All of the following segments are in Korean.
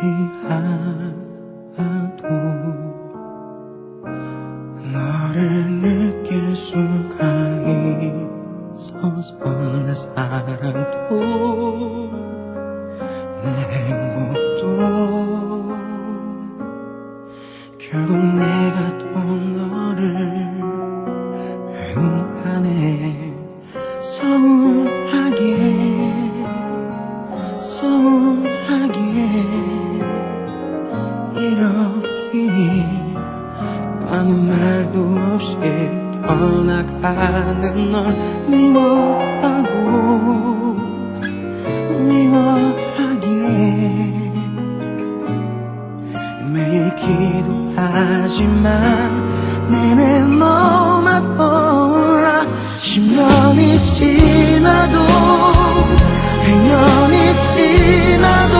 있지 않아도 너를 느낄 수가 있어서 내 사랑도 내 행복도 결국 내가 떠나가는 널 미워하고 미워하기에 매일 기도하지만 내내 너만 떠올라. 10년이 지나도 100년이 지나도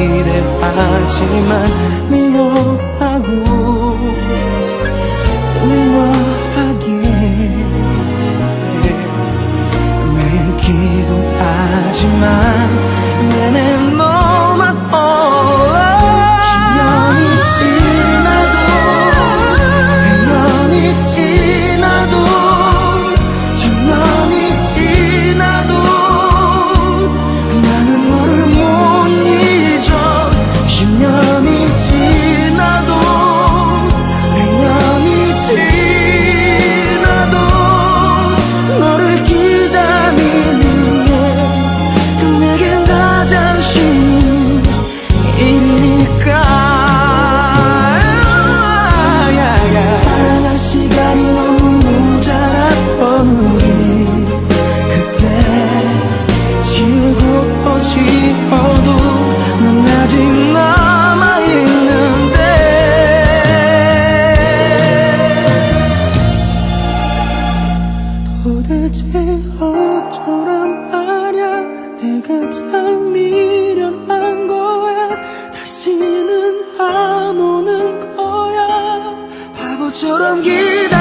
기대하지만 미워하고 미워하기에 매일 기도하지만 도대체 어쩌란 말야. 내가 참 미련한 거야. 다시는 안 오는 거야. 바보처럼 기다릴